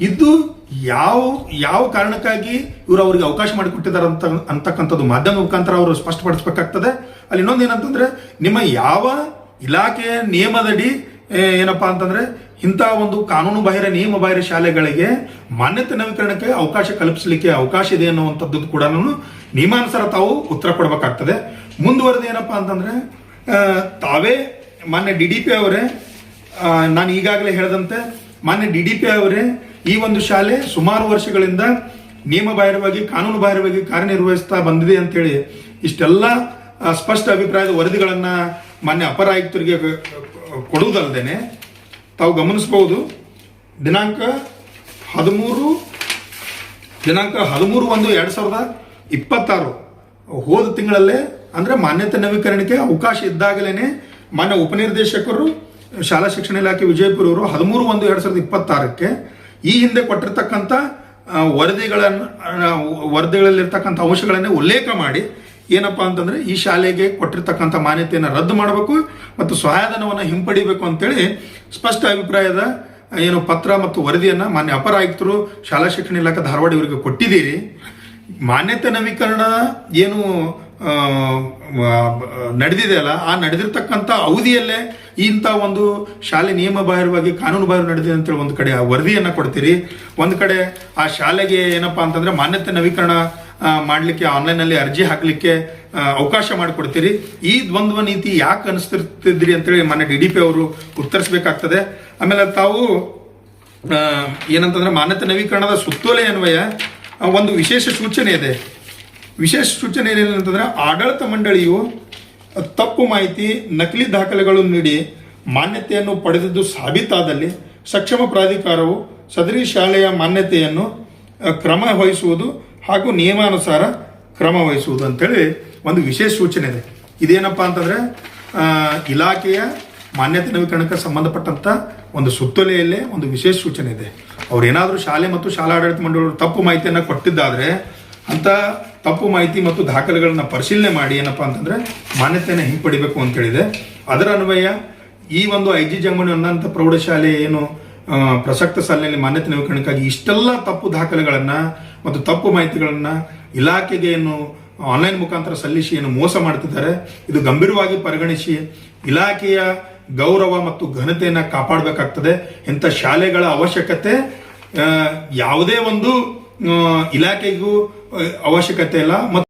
ಇದು ಯಾವ ಯಾವ ಕಾರಣಕ್ಕಾಗಿ ಇವರು ಅವರಿಗೆ ಅವಕಾಶ ಮಾಡಿಕೊಟ್ಟಿದ್ದಾರೆ ಅಂತ, ಅಂತಕ್ಕಂಥದ್ದು ಮಾಧ್ಯಮ ಮುಖಾಂತರ ಅವರು ಸ್ಪಷ್ಟಪಡಿಸಬೇಕಾಗ್ತದೆ. ಅಲ್ಲಿ ಇನ್ನೊಂದು ಏನಂತಂದ್ರೆ ನಿಮ್ಮ ಯಾವ ಇಲಾಖೆಯ ನಿಯಮದಡಿ ಏನಪ್ಪಾ ಅಂತಂದ್ರೆ ಇಂಥ ಒಂದು ಕಾನೂನು ಬಾಹಿರ, ನಿಯಮ ಬಾಹಿರ ಶಾಲೆಗಳಿಗೆ ಮಾನ್ಯತೆ ನವೀಕರಣಕ್ಕೆ ಅವಕಾಶ ಕಲ್ಪಿಸಲಿಕ್ಕೆ ಅವಕಾಶ ಇದೆ ಅನ್ನುವಂಥದ್ದು ಕೂಡ ನಿಯಮಾನುಸಾರ ತಾವು ಉತ್ತರ ಕೊಡಬೇಕಾಗ್ತದೆ. ಮುಂದುವರೆದ ಏನಪ್ಪಾ ಅಂತಂದ್ರೆ ತಾವೇ ಮಾನ್ಯ ಡಿ ಡಿ ಪಿ ಅವರೇ ನಾನು ಈಗಾಗಲೇ ಹೇಳಿದಂತೆ ಮಾನ್ಯ ಡಿ ಡಿ ಪಿ ಅವರೇ ಈ ಒಂದು ಶಾಲೆ ಸುಮಾರು ವರ್ಷಗಳಿಂದ ನಿಯಮ ಬಾಹಿರವಾಗಿ, ಕಾನೂನು ಬಾಹಿರವಾಗಿ ಕಾರ್ಯನಿರ್ವಹಿಸ್ತಾ ಬಂದಿದೆ ಅಂತೇಳಿ ಇಷ್ಟೆಲ್ಲ ಸ್ಪಷ್ಟ ಅಭಿಪ್ರಾಯದ ವರದಿಗಳನ್ನ ಮಾನ್ಯ ಅಪರ ಆಯುಕ್ತರಿಗೆ ಕೊಡುವುದಲ್ಲದೇನೆ ತಾವು ಗಮನಿಸಬಹುದು, ದಿನಾಂಕ ಹದಿಮೂರು ದಿನಾಂಕ ಹದಿಮೂರು ಒಂದು ಎರಡು ಸಾವಿರದ ಇಪ್ಪತ್ತಾರು. ಹೋದ ತಿಂಗಳಲ್ಲೇ, ಅಂದರೆ ಮಾನ್ಯತೆ ನವೀಕರಣಕ್ಕೆ ಅವಕಾಶ ಇದ್ದಾಗಲೇ ಮಾನ್ಯ ಉಪನಿರ್ದೇಶಕರು, ಶಾಲಾ ಶಿಕ್ಷಣ ಇಲಾಖೆ ವಿಜಯಪುರ ಅವರು ಹದಿಮೂರು ಒಂದು ಎರಡು ಸಾವಿರದ ಇಪ್ಪತ್ತಾರಕ್ಕೆ ಈ ಹಿಂದೆ ಕೊಟ್ಟಿರ್ತಕ್ಕಂಥ ವರದಿಗಳನ್ನು ವರದಿಗಳಲ್ಲಿರ್ತಕ್ಕಂಥ ಅಂಶಗಳನ್ನೇ ಉಲ್ಲೇಖ ಮಾಡಿ ಏನಪ್ಪಾ ಅಂತಂದ್ರೆ ಈ ಶಾಲೆಗೆ ಕೊಟ್ಟಿರ್ತಕ್ಕಂಥ ಮಾನ್ಯತೆಯನ್ನು ರದ್ದು ಮಾಡಬೇಕು ಮತ್ತು ಸಹಾಯಧನವನ್ನು ಹಿಂಪಡಿಬೇಕು ಅಂತೇಳಿ ಸ್ಪಷ್ಟ ಅಭಿಪ್ರಾಯದ ಏನು ಪತ್ರ ಮತ್ತು ವರದಿಯನ್ನು ಮಾನ್ಯ ಅಪರ ಆಯುಕ್ತರು, ಶಾಲಾ ಶಿಕ್ಷಣ ಇಲಾಖೆ ಧಾರವಾಡ ಇವರಿಗೆ ಕೊಟ್ಟಿದ್ದೀರಿ. ಮಾನ್ಯತೆ ನವೀಕರಣ ಏನು ನಡೆದಿದೆ ಅಲ್ಲ, ಆ ನಡೆದಿರ್ತಕ್ಕಂಥ ಅವಧಿಯಲ್ಲೇ ಇಂಥ ಒಂದು ಶಾಲೆ ನಿಯಮ ಬಾಹಿರವಾಗಿ ಕಾನೂನು ಬಾಹಿರ ನಡೆದಿದೆ ಅಂತೇಳಿ ಒಂದು ಕಡೆ ಆ ವರದಿಯನ್ನು ಕೊಡ್ತೀರಿ. ಒಂದು ಕಡೆ ಆ ಶಾಲೆಗೆ ಏನಪ್ಪಾ ಅಂತಂದ್ರೆ ಮಾನ್ಯತೆ ನವೀಕರಣ ಮಾಡ್ಲಿಕ್ಕೆ ಆನ್ಲೈನಲ್ಲಿ ಅರ್ಜಿ ಹಾಕಲಿಕ್ಕೆ ಅವಕಾಶ ಮಾಡಿಕೊಡ್ತೀರಿ. ಈ ದ್ವಂದ್ವ ನೀತಿ ಯಾಕೆ ಅನಿಸ್ತಿರ್ತಿದ್ರಿ ಅಂತೇಳಿ ಮನೆ ಡಿ ಡಿ ಪಿ ಅವರು ಉತ್ತರಿಸಬೇಕಾಗ್ತದೆ. ಆಮೇಲೆ ತಾವು ಏನಂತಂದ್ರೆ ಮಾನ್ಯತೆ ನವೀಕರಣದ ಸುತ್ತೋಲೆ ಅನ್ವಯ ಒಂದು ವಿಶೇಷ ಸೂಚನೆ ಇದೆ. ವಿಶೇಷ ಸೂಚನೆ ಏನಂತಂದ್ರೆ ಆಡಳಿತ ಮಂಡಳಿಯು ತಪ್ಪು ಮಾಹಿತಿ, ನಕಲಿ ದಾಖಲೆಗಳನ್ನು ನೀಡಿ ಮಾನ್ಯತೆಯನ್ನು ಪಡೆದಿದ್ದು ಸಾಬೀತಾದಲ್ಲಿ ಸಕ್ಷಮ ಪ್ರಾಧಿಕಾರವು ಸದರಿ ಶಾಲೆಯ ಮಾನ್ಯತೆಯನ್ನು ಕ್ರಮ ವಹಿಸುವುದು ಹಾಗೂ ನಿಯಮಾನುಸಾರ ಕ್ರಮ ವಹಿಸುವುದು ಅಂತೇಳಿ ಒಂದು ವಿಶೇಷ ಸೂಚನೆ ಇದೆ. ಇದೇನಪ್ಪ ಅಂತಂದ್ರೆ ಇಲಾಖೆಯ ಮಾನ್ಯತೆ ನವೀಕರಣಕ್ಕೆ ಸಂಬಂಧಪಟ್ಟಂತ ಒಂದು ಸುತ್ತೋಲೆಯಲ್ಲೇ ಒಂದು ವಿಶೇಷ ಸೂಚನೆ ಇದೆ. ಅವ್ರು ಏನಾದರೂ ಶಾಲೆ ಮತ್ತು ಶಾಲಾ ಆಡಳಿತ ಮಂಡಳಿಯವರು ತಪ್ಪು ಮಾಹಿತಿಯನ್ನು ಕೊಟ್ಟಿದ್ದಾದರೆ, ಅಂತ ತಪ್ಪು ಮಾಹಿತಿ ಮತ್ತು ದಾಖಲೆಗಳನ್ನ ಪರಿಶೀಲನೆ ಮಾಡಿ ಏನಪ್ಪಾ ಅಂತಂದ್ರೆ ಮಾನ್ಯತೆಯನ್ನು ಹಿಂಪಡಿಬೇಕು ಅಂತ ಹೇಳಿದೆ ಅದರ ಅನ್ವಯ ಈ ಒಂದು ಐ ಜಿ ಜಂಗಮಣಿ ಅನ್ನಂತ ಪ್ರೌಢಶಾಲೆ ಏನು ಪ್ರಸಕ್ತ ಸಾಲಿನಲ್ಲಿ ಮಾನ್ಯತೆ ನವೀಕರಣಕ್ಕಾಗಿ ಇಷ್ಟೆಲ್ಲ ತಪ್ಪು ದಾಖಲೆಗಳನ್ನ ಮತ್ತು ತಪ್ಪು ಮಾಹಿತಿಗಳನ್ನ ಇಲಾಖೆಗೆ ಏನು ಆನ್ಲೈನ್ ಮುಖಾಂತರ ಸಲ್ಲಿಸಿ ಏನು ಮೋಸ ಮಾಡ್ತಿದ್ದಾರೆ, ಇದು ಗಂಭೀರವಾಗಿ ಪರಿಗಣಿಸಿ ಇಲಾಖೆಯ ಗೌರವ ಮತ್ತು ಘನತೆಯನ್ನ ಕಾಪಾಡಬೇಕಾಗ್ತದೆ. ಇಂಥ ಶಾಲೆಗಳ ಅವಶ್ಯಕತೆ ಯಾವುದೇ ಒಂದು ಇಲಾಖೆಗೂ ಅವಶ್ಯಕತೆ ಇಲ್ಲ. ಮತ್ತು